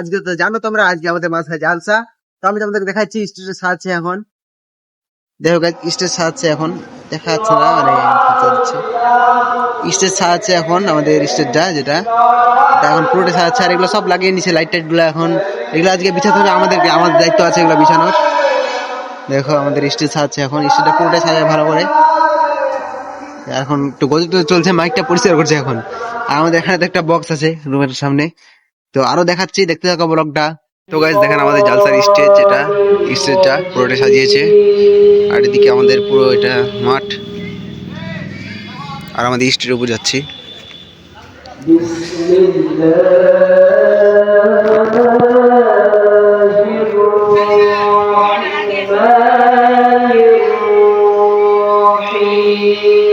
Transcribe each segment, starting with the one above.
আজকে তো জানো তোমরা, আজকে আমাদের মাথায় জালসা। তো আমি তোমাদের দেখাচ্ছি স্টেজে সাজছে এখন। দেখো স্টেজ সাজছে এখন দেখা যাচ্ছে না মানে চলছে। স্টেজ সাজাচ্ছে এখন আমাদের স্টেজটা যেটা এখন পুরোটা সাজাচ্ছে আর এগুলো সব লাগিয়ে নিছে লাইট টাইটগুলো এখন। এগুলো আজকে বিছাতে হবে আমাদেরকে, আমাদের দায়িত্ব আছে এগুলো বিছানোর। দেখো আমাদের স্টেজ সাজাচ্ছে এখন স্টেজটা পুরোটাই সাজায় ভালো করে। এখন একটু গজব চলছে মাইকটা পরিষ্কার করছে এখন। আমাদের এখানে তো একটা বক্স আছে রুমের সামনে। তো আরও দেখাচ্ছি, দেখতে থাকো ব্লগটা। তো গাইজ দেখেন আমাদের জালসার স্টেজ, যেটা স্টেজটা পুরোটা সাজিয়েছে। আর এদিকে আমাদের পুরো এটা মাঠ। আর আমাদের স্টেজের উপর যাচ্ছি। তো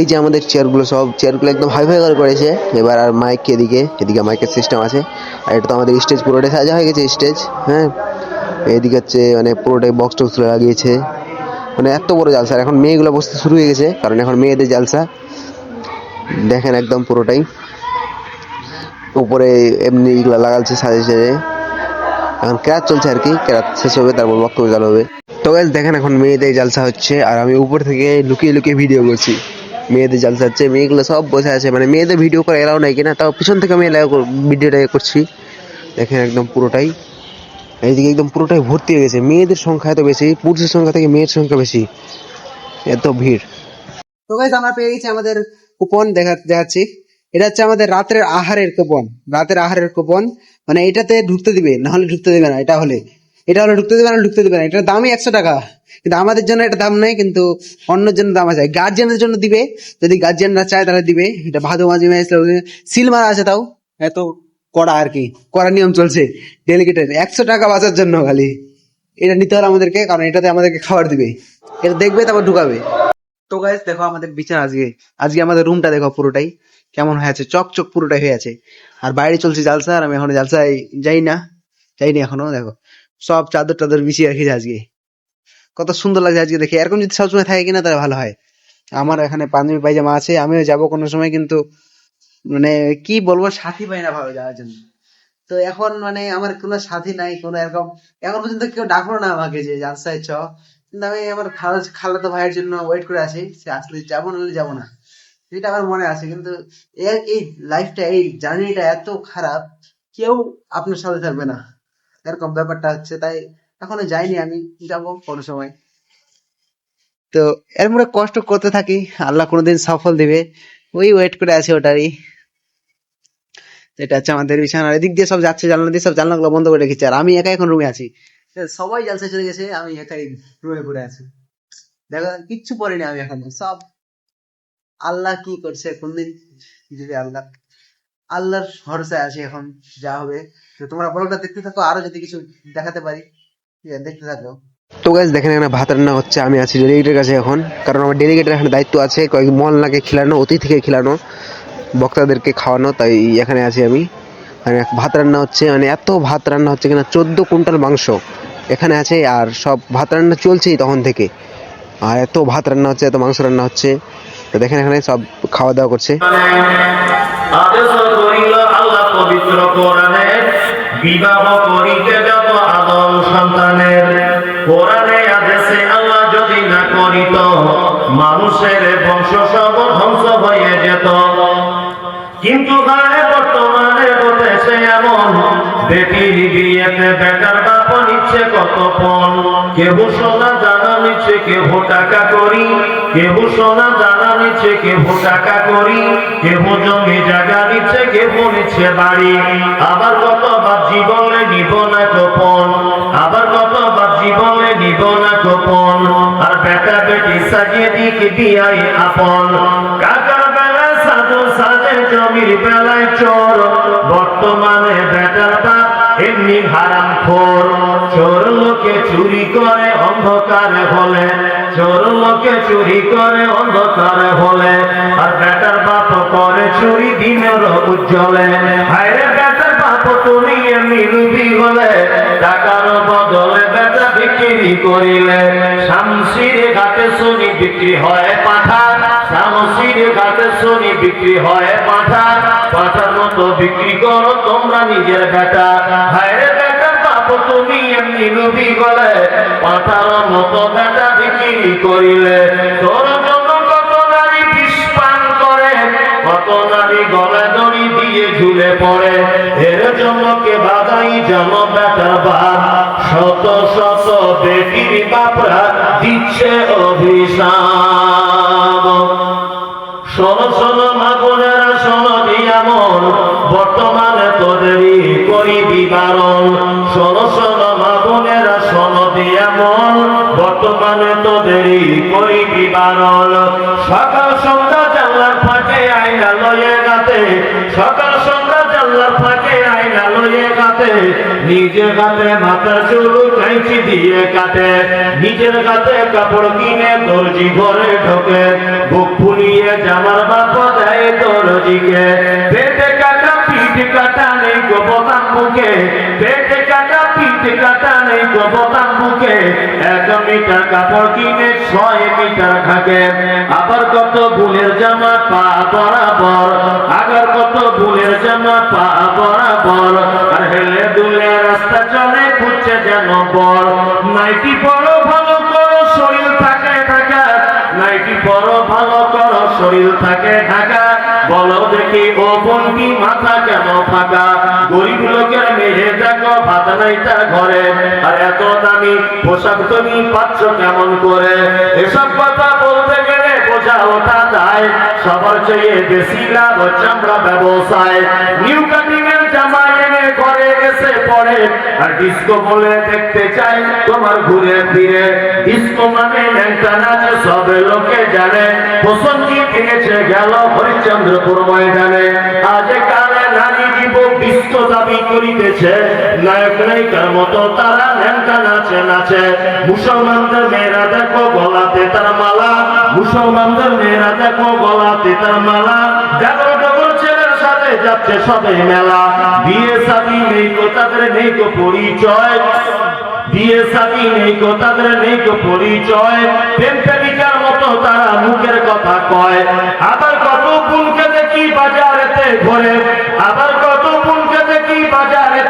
এই যে আমাদের চেয়ারগুলো সব চেয়ারগুলো একদম হাই ফাই করে করেছে। এবার আর মাইক এদিকে এদিকে মাইকের সিস্টেম আছে। আর এটা তো আমাদের স্টেজ পুরোটাই সাজা হয়ে গেছে স্টেজ হ্যাঁ? এদিকে হচ্ছে মানে পুরোটাই বক্স টক্স লাগিয়েছে। মানে এত বড় জালসা। এখন মেয়েগুলো বসতে শুরু হয়ে গেছে, কারণ এখন মেয়েদের জালসা। দেখেন একদম পুরোটাই। উপরে এমনি এগুলো লাগাচ্ছে সাজে সাজে। এখন ক্রাত চলছে আর কি, ক্রাত শেষ হবে, তারপর বক্তব্য চালু হবে। তো দেখেন এখন মেয়েদের জালসা হচ্ছে। আর আমি উপর থেকে লুকিয়ে লুকিয়ে ভিডিও করছি। মেয়েদের জালসা হচ্ছে মেয়েগুলো সব বসে আছে। মানে মেয়েদের ভিডিও করে এলাও নাই কিনা, তাও পিছন থেকে আমি এলাও ভিডিওটা করছি। দেখেন একদম পুরোটাই। এইদিকে একদম পুরোটাই ভর্তি হয়ে গেছে। মেয়েদের সংখ্যা এত বেশি, পুরুষের সংখ্যা থেকে মেয়ের সংখ্যা বেশি। এত ভিড়। তো গাইজ আমরা পেয়ে গেছি আমাদের কুপন দেখা দেখাচ্ছি এটা হচ্ছে আমাদের রাতের আহারের কুপন রাতের আহারের কুপন মানে এটাতে ঢুকতে দিবে, না হলে ঢুকতে দিবে না, এটা হলে। এটা হলে ঢুকতে দিবে না, ঢুকতে দেবে না। এটার দামই একশো টাকা। কিন্তু আমাদের জন্য এটা দাম নেই, কিন্তু অন্যের জন্য দাম আছে। গার্জিয়ানদের জন্য দিবে, যদি গার্জিয়ানরা চায় তাহলে দিবে। এটা ভাদু মাঝে সিল মারা আছে তাও। এত কড়া আর কি, কড়া নিয়ম চলছে। ডেলিগেটের একশো টাকা বাঁচার জন্য খালি। এটা নিতে হলে আমাদেরকে, কারণ এটাতে আমাদেরকে খাবার দিবে। এটা দেখবে, তারপর ঢুকাবে। তো গাইস দেখো আমাদের বিছানা আজকে। আজকে আমাদের রুমটা দেখো পুরোটাই। কেমন হয়ে আছে? চকচক পুরোটাই হয়ে আছে। আর বাইরে চলছে জালসা, আর আমি এখন জালসায় যাই না। যাইনি এখনও, দেখো। সব চাদর টাদর বিছিয়ে রেখেছে আজকে। কত সুন্দর লাগছে আজকে দেখে। এরকম যদি সবসময় থাকে কিনা তাহলে ভালো হয়। আমার এখানে পাঞ্জাবি পায়জামা আছে, আমিও যাব কোনো সময় কিন্তু মানে কি বলব, সাথী পাই না ভাবে যাওয়ার জন্য। তো এখন মানে আমার কোনো সাথী নাই, কোনো এরকম। এখন পর্যন্ত কেউ ডাকলো না আমাকে যে জালসায় চ। কিন্তু আমি আমার খালা, খালাতো ভাইয়ের জন্য ওয়েট করে আছি। সে আসলে যাব নাহলে যাব না। এটা আমার মনে আছে, কিন্তু এই লাইফটা এই জার্নিটা এত খারাপ। কেউ আপনার সাথে থাকবে না। এরকম ব্যাপারটা হচ্ছে, তাই এখনও যাইনি আমি, যাব কোনো সময়। তো এর মধ্যে কষ্ট করতে থাকি, আল্লাহ কোনোদিন সফল দিবে, ওই ওয়েট করে আছে ওটারই। এটা হচ্ছে আমাদের বিছানা। এদিক দিয়ে সব যাচ্ছে, জানলা দিয়ে সব জানলাগুলো বন্ধ করে রেখেছে, আর আমি একা এখন রুমে আছি। সবাই জালসা চলে গেছে, আমি একাই রুমে পড়ে আছি। দেখো, কিচ্ছু পড়িনি আমি এখন, সব আল্লাহ কি করছে, কোনদিন, যদি আল্লাহ আল্লাহর ভরসায় আছি এখন, যা হবে। তো তোমরা ব্লগটা দেখতে থাকো, আরও যদি কিছু দেখাতে পারি দেখতে থাকো। তো গাইজ দেখেন এখানে ভাত রান্না হচ্ছে, আমি আছি ডেলিগেটের কাছে এখন, কারণ আমার ডেলিগেটের এখানে দায়িত্ব আছে, কয়েক মহল্লাকে খেলানো অতিথিকে খেলানো, বক্তাদেরকে খাওয়ানো, তাই এখানে আছি আমি। মানে ভাত রান্না হচ্ছে মানে এত ভাত রান্না হচ্ছে কিনা, চোদ্দ কুইন্টাল মাংস এখানে আছে, আর সব ভাত রান্না চলছেই তখন থেকে। আর এত ভাত রান্না হচ্ছে, এত মাংস রান্না হচ্ছে, তো দেখেন এখানে সব খাওয়া দাওয়া করছে। আদেশ করিল, আল্লাহ পবিত্র কোরআনে, বিবাহ করিতে যত আদম সন্তানের। কোরআনে আদেশে আল্লাহ যদি না করিত, মানুষের বংশ সব ধ্বংস হয়ে যেত। কিন্তু বর্তমানে ঘটেছে এমন বেটির বিয়েতে বেটার বাপ নিচ্ছে কত পণ? কেহ সোনা জানা নিচ্ছে, কেহ টাকা করি। কেহ সোনা জানা নিচ্ছে, কেহ টাকা করি। কেহ জমি জায়গা নিচ্ছে, কেহ নিচ্ছে বাড়ি। আবার কতবার জীবনে নিব না গোপন? আবার কতবার জীবনে নিব না গোপন? আর বেটা বেটি সাজিয়ে দিক বিয়াই আপন। সাধু সাজে জমির বেলায় চোর। বর্তমানে হলে। চোর লোকে চুরি করে অন্ধকারে হলে। আর বেটার বাপ করে চুরি দিনের উজ্জ্বলে। তুমি রুবি হলে, টাকার বদলে বেচা তোমরা নিজের বেটা। হায় বেটা বাপ, তুমি এমনি রুবি হলে, পাঠার মতো বেটা বিক্রি করিলে। তোর জন্য কত নারী বিষ পান করে, কত নারী গলায় দিয়ে ঝুলে পড়ে। এর জন্য কে বাদাই যেন বেটার বাপ শত শত বেটির বাপরা দিচ্ছে অভিশাপ। শোনো শোনো মা বোনেরা, শোনো দিয়ামন বর্তমানে তোদেরই করিবি বারণ শোনো শোনো মা বোনেরা, শোনো দিয়ামন বর্তমানে তোদেরই করিবি বারণ সকাল সন্ধ্যা জানলার ফাঁকে আইনা লয়ে গাতে সকাল সন্ধ্যা জানলার ফাঁকে আইনা লইয়ে কাতে নিজের কাতে মাথার চুল কাঁচি দিয়ে কাটে নিজের কাতে কাপড় কিনে দর্জি ঘরে ঢোকে, বুক ফুলিয়ে জামার বাপ দেয় দর্জিকে। পেটে কাটা পিঠ কাটা নেই গো বোতাম বুকে পেটে কাটা পিঠ কাটা নেই গোপতার বুকে। এক মিটার কাপড় কিনে, ছয় মিটার থাকে আবার কত ভুলের জামা পা বরাবর। আবার কত ভুলের জামা পা বরাবর। আর হেলে দুলে রাস্তা চলে, খুঁজছে যেন বর। নাইটি বড় ভালো করো শরীর থাকে নাইটি বড় ভালো করো, শরীর থাকে ঢাকা। বলো দেখি, ও বন্টি মাথা কেন ফাঁকা? গরিব লোকের মেয়ে, দেখো, ভাত নাই তার ঘরে। আর এত দামি পোশাক তুমি পাচ্ছ কেমন করে? এসব কথা বলতে গেলে বোঝা ওঠা যায়। সবার চেয়ে বেশি লাভ চামড়া ব্যবসায়। নিউ কাটিং ঘরে এসে পড়ে। আর ডিস্কো বলে দেখতে চাই তোমার ঘুরে ফিরে। ডিস্কো মানে ল্যাংটা নাচ সব লোকে জানে। বসন্তী কিনেছে গেল হরিশ্চন্দ্রপুর ময়দানে। আজ কালে নারী জীব বিশ্ব দাবি করিতেছে। নায়ক নায়িকার মতো তারা ল্যাংটা নাচে নাচে মুসলমানদের মেয়েরা দেখো গলাতে তার মালা। মুসলমানদের মেয়েরা দেখো গলাতে তার মালা। যাচ্ছে সবে মেলা। বিয়ে সাদি নেই কো তাদের নেই কো পরিচয়। বিয়ে সাদি নেই কো তাদের নেই কো পরিচয়। প্রেম প্রেমিকার মতো তারা মুখের কথা কয়। আবার কত পুনকে দেখি বাজারেতে ঘরে আবার কত পুনকে দেখি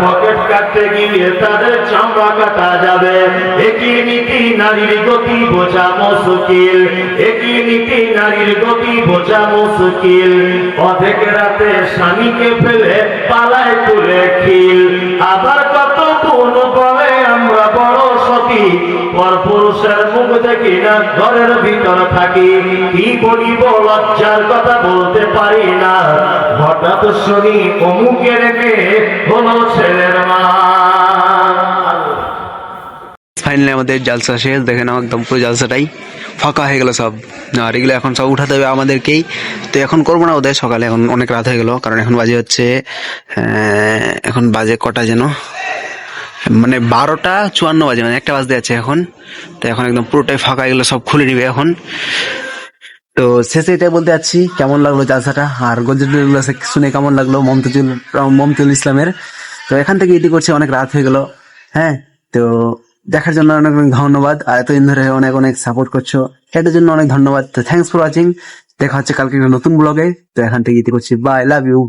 পকেট কাটতে গিয়ে তাদের চামড়া কাটা যাবে। একই নীতি নারীর গতি বোঝা মুশকিল। একই নীতি নারীর গতি বোঝা মুশকিল। অধেক রাতে স্বামীকে ফেলে পালায় তুলে খিল। আবার কত কোন বলে পর পুরুষের মুখ দেখি না, ঘরের ভিতর থাকি। কি বলিব, লজ্জার কথা বলতে পারি না। হঠাৎ শুনি অমুকের মেয়ে হলো ছেলের মা। ফাইনালি আমাদের জালসা শেষ, দেখে নাও একদম পুরো জালসাটাই ফাঁকা হয়ে গেল সব। আর এগুলো এখন সব উঠাতে হবে আমাদেরকেই। তো এখন করব না ওদের, সকালে এখন অনেক রাত হয়ে গেল, কারণ এখন বাজে হচ্ছে এখন বাজে কটা যেন? মানে বারোটা চুয়ান্ন বাজে মানে একটা বাজতে যাচ্ছে এখন। তো এখন একদম পুরোটাই ফাঁকা এগুলো সব খুলে নিবে এখন। তো শেষে এটাই বলতে যাচ্ছি, কেমন লাগল জালসাটা? আর গজলগুলো শুনে কেমন লাগল মমতাজুল মমতুল ইসলামের? তো এখান থেকে এটি করছে, অনেক রাত হয়ে গেল। হ্যাঁ তো দেখার জন্য অনেক অনেক ধন্যবাদ। আর এতদিন ধরে অনেক অনেক সাপোর্ট করছ। এটার জন্য অনেক ধন্যবাদ। তো থ্যাংকস ফর ওয়াচিং দেখা হচ্ছে কালকে নতুন ব্লগে তো এখান থেকে ইতি করছি। By love you